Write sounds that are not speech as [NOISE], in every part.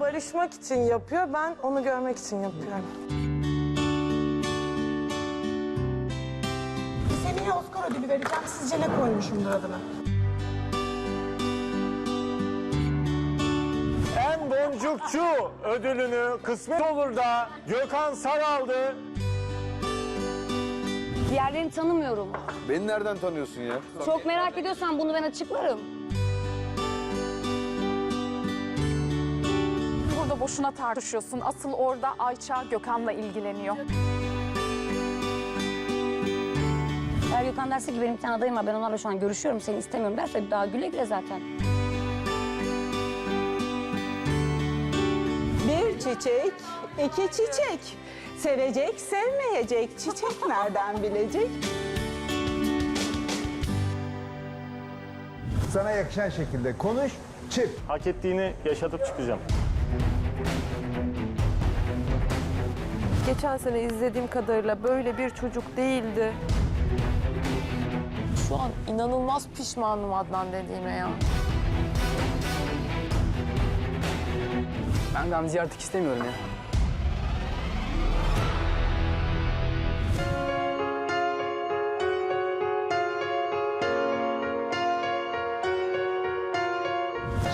barışmak için yapıyor. Ben onu görmek için yapıyorum. Seneye Oscar ödülü vereceğim. Sizce ne koymuşumdur adına? En boncukçu ödülünü kısmet olur da Gökhan Sar aldı. Diğerlerini tanımıyorum. Beni nereden tanıyorsun ya? Çok merak ediyorsan bunu ben açıklarım. Burada boşuna tartışıyorsun. Asıl orada Ayça Gökhan'la ilgileniyor. Eğer Gökhan derse ki benim bir tane adayım var ben onlarla şu an görüşüyorum seni istemiyorum derse daha güle güle zaten. Bir çiçek, iki çiçek. Sevecek, sevmeyecek. Çiçek [LAUGHS] nereden bilecek? Sana yakışan şekilde konuş, çık. Hak ettiğini yaşatıp çıkacağım. Geçen sene izlediğim kadarıyla böyle bir çocuk değildi. Şu an inanılmaz pişmanım Adnan dediğime ya. Ben Gamze'yi artık istemiyorum ya.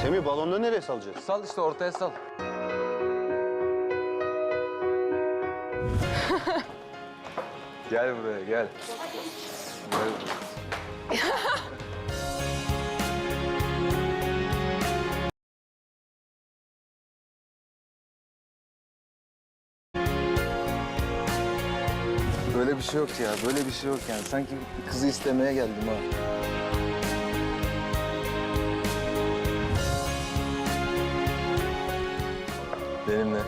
Semih balonları nereye salacağız? Sal işte ortaya sal. Gel buraya gel. Gel. Böyle bir şey yok ya. Böyle bir şey yok yani. Sanki kızı istemeye geldim ha. Benimle.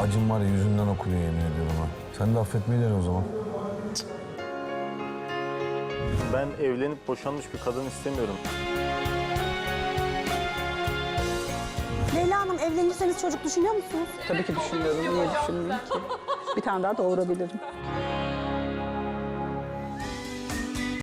Acım var ya yüzünden okunuyor yemin ediyorum ha. Sen de affetmeyi dene o zaman. Ben evlenip boşanmış bir kadın istemiyorum. Leyla Hanım evlenirseniz çocuk düşünüyor musunuz? Tabii ki düşünüyorum. Niye düşünmeyeyim ki? Bir tane daha doğurabilirim.